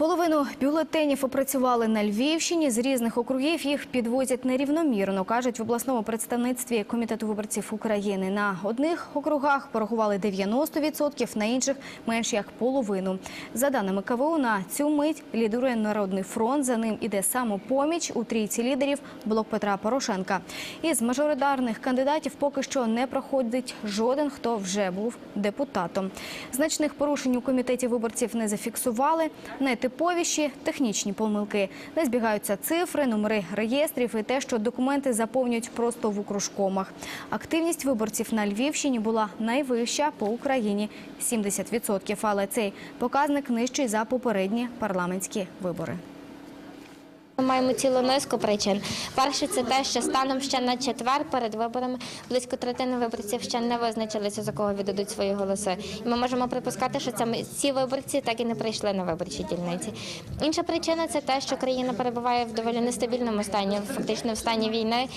Половину бюлетенів опрацювали на Львівщині. З різних округів їх підвозять нерівномірно, кажуть в обласному представництві Комітету виборців України. На одних округах порахували 90%, на інших – менш як половину. За даними КВУ, на цю мить лідирує Народний фронт. За ним іде самопоміч. У трійці лідерів – блок Петра Порошенка. Із мажоритарних кандидатів поки що не проходить жоден, хто вже був депутатом. Значних порушень у комітеті виборців не зафіксували. Найтиповіші – технічні помилки. Не збігаються цифри, номери реєстрів і те, що документи заповнюють просто в укружкомах. Активність виборців на Львівщині була найвища по Україні – 70%. Але цей показник нижчий за попередні парламентські вибори. Ми маємо цілу низку причин. Перше, це те, що станом ще на четвер перед виборами близько третини виборців ще не визначилися, за кого віддадуть свої голоси. І ми можемо припускати, що це ці виборці так і не прийшли на виборчі дільниці. Інша причина це те, що країна перебуває в доволі нестабільному стані, фактично в стані війни,